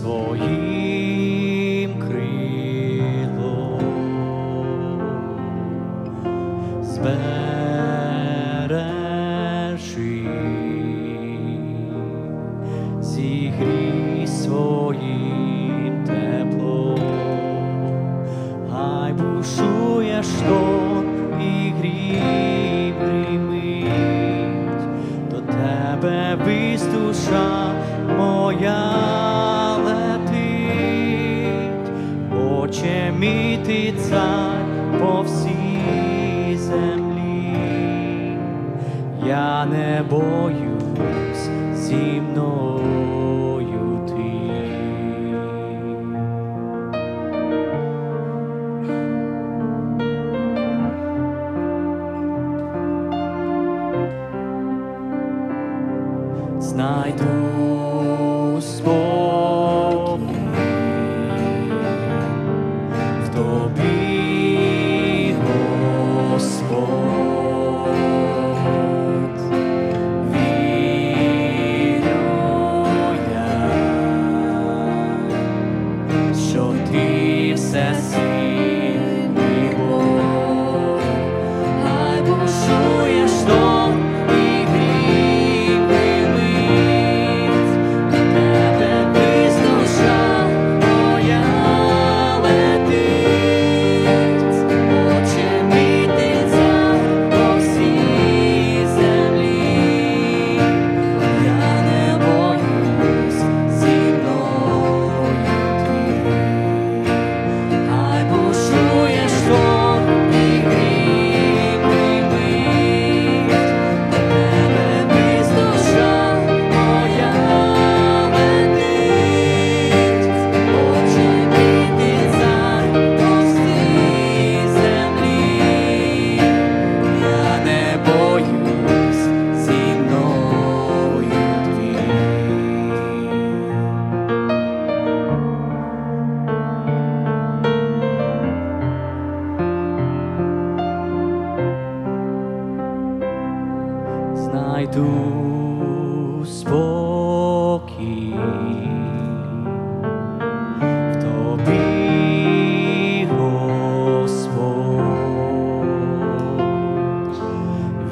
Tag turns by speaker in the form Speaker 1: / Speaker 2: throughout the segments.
Speaker 1: своїм крилом. Збережи, зігрій своїм теплом, хай бушує шторм і грім гримить, до тебе вись душа моя Отче мій ти цар по всій землі, я не боюсь зі мною ти. знайду спокій us. Знайду спокій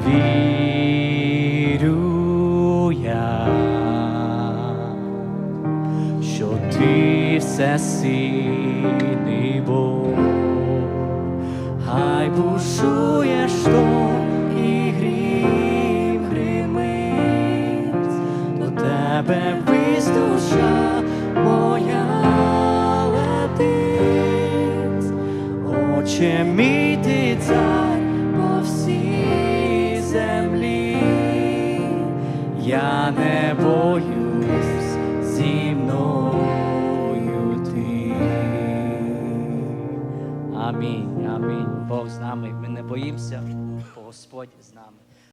Speaker 1: в що ти все сильний Бог, хай бушує шторм тебе вись душа моя летить, Отче цар по всій землі, я не боюсь зі мною ти. Амінь, амінь. Бог з нами. Ми не боїмося, бо Господь з нами.